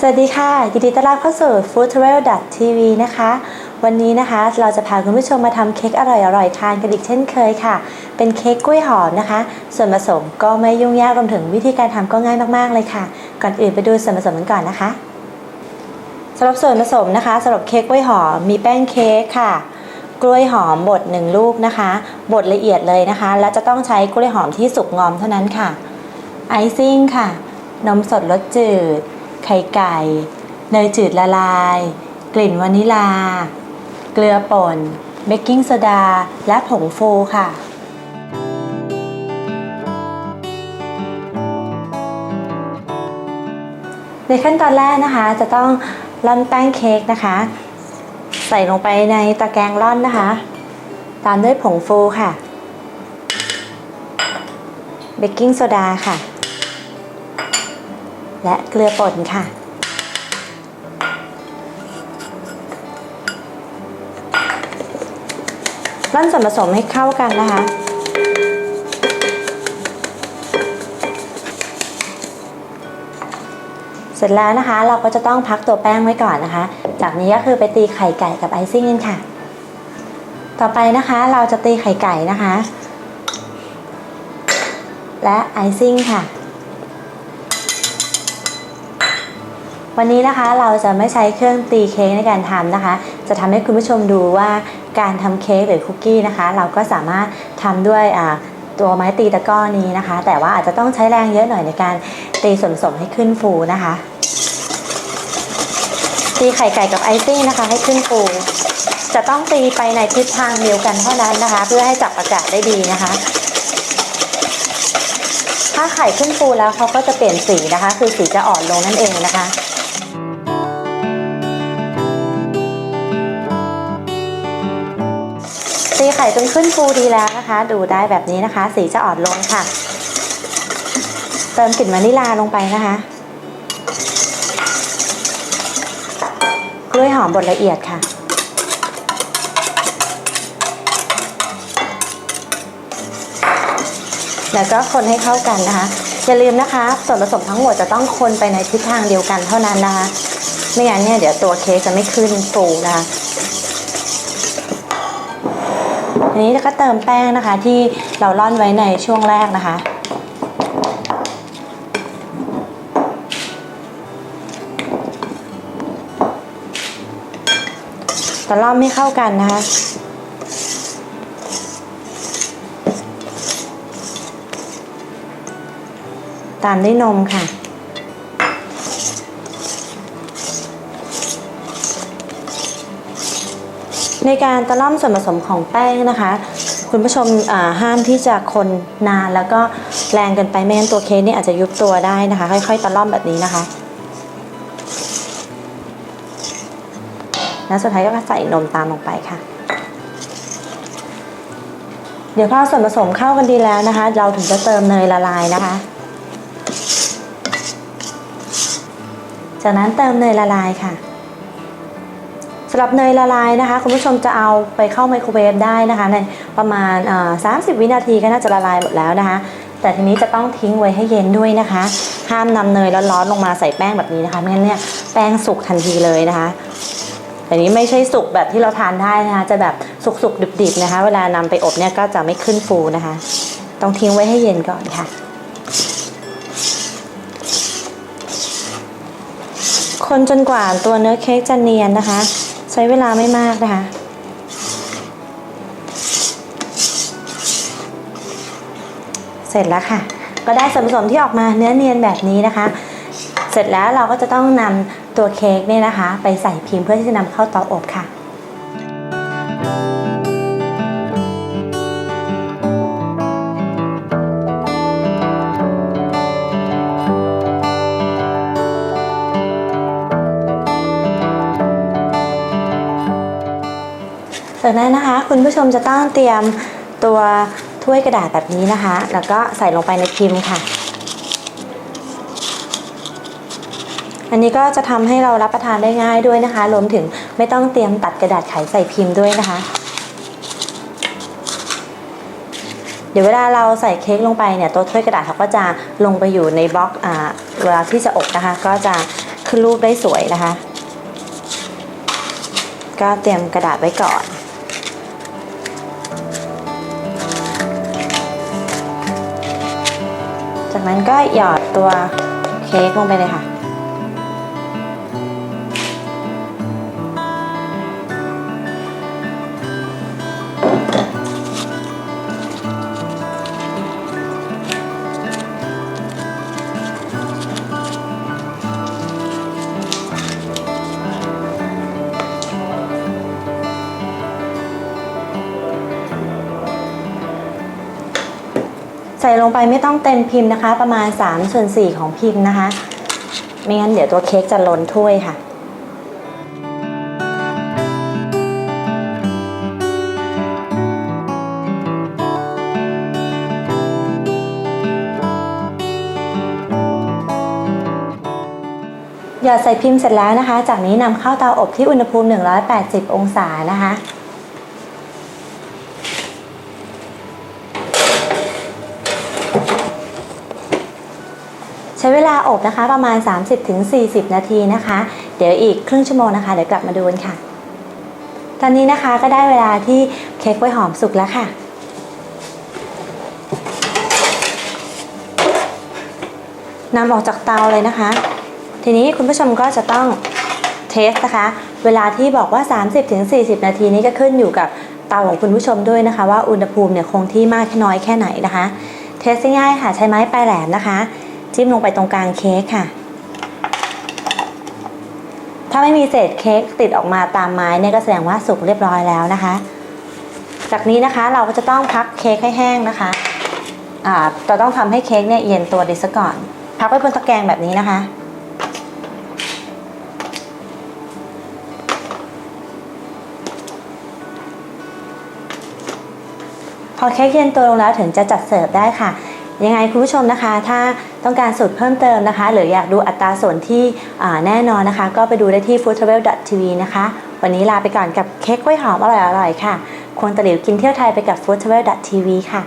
สวัสดีค่ะ ยินดีต้อนรับเข้าสู่ Food Travel TV นะคะ วันนี้นะคะเราจะพาคุณผู้ชมมาทำเค้กอร่อยๆทานกันอีกเช่นเคยค่ะ เป็นเค้กกล้วยหอมนะคะ ส่วนผสมก็ไม่ยุ่งยากรวมถึงวิธีการทำก็ง่ายมากๆเลยค่ะ ก่อนอื่นไปดูส่วนผสมกันก่อนนะคะสำหรับส่วนผสมนะคะสำหรับเค้กกล้วยหอมมีแป้งเค้กค่ะ กล้วยหอมบดหนึ่งลูกนะคะบดละเอียดเลยนะคะ และจะต้องใช้กล้วยหอมที่สุกงอมเท่านั้นค่ะ ไอซิ่งค่ะ นมสดรสจืด ไข่ไก่เนยจืดละลาย กลิ่นวานิลา เกลือป่น เบกกิ้งโซดา และผงฟูค่ะ ในขั้นตอนแรกนะคะจะต้องร่อนแป้งเค้กนะคะ ใส่ลงไปในตะแกรงร่อนนะคะ ตามด้วยผงฟูค่ะ เบกกิ้งโซดาค่ะและ เกลือป่นค่ะ ร่อนส่วนผสมให้เข้ากันนะคะเสร็จแล้วนะคะเราก็จะต้องพักตัวแป้งไว้ก่อนนะคะ จากนี้ก็คือไปตีไข่ไก่กับไอซิ่งกันค่ะ ต่อไปนะคะเราจะตีไข่ไก่นะคะ และไอซิ่งค่ะ วันนี้นะคะเราจะไม่ใช้เครื่องตีเค้กในการทำนะคะ จะทำให้คุณผู้ชมดูว่าการทำเค้กหรือคุกกี้นะคะ เราก็สามารถทำด้วยตัวไม้ตีตะกร้อนี้นะคะ แต่ว่าอาจจะต้องใช้แรงเยอะหน่อยในการตีส่วนผสมให้ขึ้นฟูนะคะ ตีไข่ไก่กับไอซิ่งนะคะ ให้ขึ้นฟู จะต้องตีไปในทิศทางเดียวกันเท่านั้นนะคะ เพื่อให้จับอากาศได้ดีนะคะถ้าไข่ขึ้นฟูแล้วเขาก็จะเปลี่ยนสีนะคะ คือสีจะอ่อนลงนั่นเองนะคะ ตีไข่จนขึ้นฟูดีแล้วนะคะ ดูได้แบบนี้นะคะ สีจะอ่อนลงค่ะ เติมกลิ่นวานิลาลงไปนะคะ กล้วยหอมบดละเอียดค่ะแล้วก็คนให้เข้ากันนะคะ อย่าลืมนะคะ ส่วนผสมทั้งหมดจะต้องคนไปในทิศทางเดียวกันเท่านั้นนะคะ ไม่งั้นเนี่ยเดี๋ยวตัวเค้กจะไม่ขึ้นฟูนะคะ ทีนี้ก็เติมแป้งนะคะที่เราร่อนไว้ในช่วงแรกนะคะ ตะล่อมไม่เข้ากันนะคะตามด้วยนมค่ะ ในการตะล่อมส่วนผสมของแป้งนะคะ คุณผู้ชมห้ามที่จะคนนานแล้วก็แรงเกินไปไม่งั้นตัวเค้กนี่อาจจะยุบตัวได้นะคะ ค่อยๆ ตะล่อมแบบนี้นะคะแล้วสุดท้ายก็ใส่นมตามลงไปค่ะ เดี๋ยวพอส่วนผสมเข้ากันดีแล้วนะคะ เราถึงจะเติมเนยละลายนะคะ จากนั้นเติมเนยละลายค่ะำหรับเนยละลายนะคะ คุณผู้ชมจะเอาไปเข้าไมโครเวฟได้นะคะ ในประมาณสามสิบวินาทีก็น่าจะละลายหมดแล้วนะคะ แต่ทีนี้จะต้องทิ้งไว้ให้เย็นด้วยนะคะ ห้ามนำเนยร้อนๆลงมาใส่แป้งแบบนี้นะคะไม่งั้นเนี่ยแป้งสุกทันทีเลยนะคะแต่นี้ไม่ใช่สุกแบบที่เราทานได้นะคะ จะแบบสุกๆดิบๆนะคะ เวลานำไปอบเนี่ยก็จะไม่ขึ้นฟูนะคะ ต้องทิ้งไว้ให้เย็นก่อนค่ะคนจนกว่าตัวเนื้อเค้กจะเนียนนะคะ ใช้เวลาไม่มากนะคะเสร็จแล้วค่ะ ก็ได้ส่วนผสมที่ออกมาเนื้อเนียนแบบนี้นะคะ เสร็จแล้วเราก็จะต้องนำตัวเค้กเนี่ยนะคะ ไปใส่พิมพ์เพื่อที่จะนำเข้าเตาอบค่ะ จากนั้นนะคะ คุณผู้ชมจะต้องเตรียมตัวถ้วยกระดาษแบบนี้นะคะ แล้วก็ใส่ลงไปในพิมพ์ค่ะ อันนี้ก็จะทำให้เรารับประทานได้ง่ายด้วยนะคะ รวมถึงไม่ต้องเตรียมตัดกระดาษไขใส่พิมพ์ด้วยนะคะ เดี๋ยวเวลาเราใส่เค้กลงไปเนี่ยตัวถ้วยกระดาษเขาก็จะลงไปอยู่ในบล็อกอ่าเวลาที่จะอบนะคะ ก็จะขึ้นรูปได้สวยนะคะ ก็เตรียมกระดาษไว้ก่อน จากนั้นก็หยอดตัวเค้กลงไปเลยค่ะ ส่ลงไปไม่ต้องเต็มพิมพ์นะคะ ประมาณ3ส่วน4ของพิมพ์นะคะ ไม่งั้นเดี๋ยวตัวเค้กจะล้นถ้วยค่ะหยอดใส่พิมพ์เสร็จแล้วนะคะ จากนี้นำเข้าเตาอบที่อุณหภูมิ 180 องศานะคะ ช้เวลาอบนะคะประมาณ 30-40 นาทีนะคะ เดี๋ยวอีกครึ่งชั่วโมงนะคะเดี๋ยวกลับมาดูกันค่ะ ตอนนี้นะคะก็ได้เวลาที่เค้กกล้วยหอมสุกแล้วค่ะนำออกจากเตาเลยนะคะ ทีนี้คุณผู้ชมก็จะต้องเทสนะคะ เวลาที่บอกว่า 30-40 นาทีนี้ก็ขึ้นอยู่กับเตาของคุณผู้ชมด้วยนะคะ ว่าอุณหภูมิเนี่ยคงที่มากแค่น้อยแค่ไหนนะคะ เทสง่ายๆค่ะใช้ไม้ปลายแหลมนะคะ จิ้มลงไปตรงกลางเค้กค่ะ ถ้าไม่มีเศษเค้กติดออกมาตามไม้เนี่ยก็แสดงว่าสุกเรียบร้อยแล้วนะคะ จากนี้นะคะเราก็จะต้องพักเค้กให้แห้งนะคะอ่าเราต้องทำให้เค้กเนี่ยเย็นตัวดีซะก่อน พักไว้บนตะแกรงแบบนี้นะคะ พอเค้กเย็นตัวลงแล้วถึงจะจัดเสิร์ฟได้ค่ะ ยังไงคุณผู้ชมนะคะ ถ้าต้องการสูตรเพิ่มเติมนะคะ หรืออยากดูอัตราส่วนที่แน่นอนนะคะ ก็ไปดูได้ที่ foodtravel.tv นะคะ วันนี้ลาไปก่อนกับเค้กกล้วยหอมอร่อยๆค่ะ ควรตะหลิวกินเที่ยวไทยไปกับ foodtravel.tv ค่ะ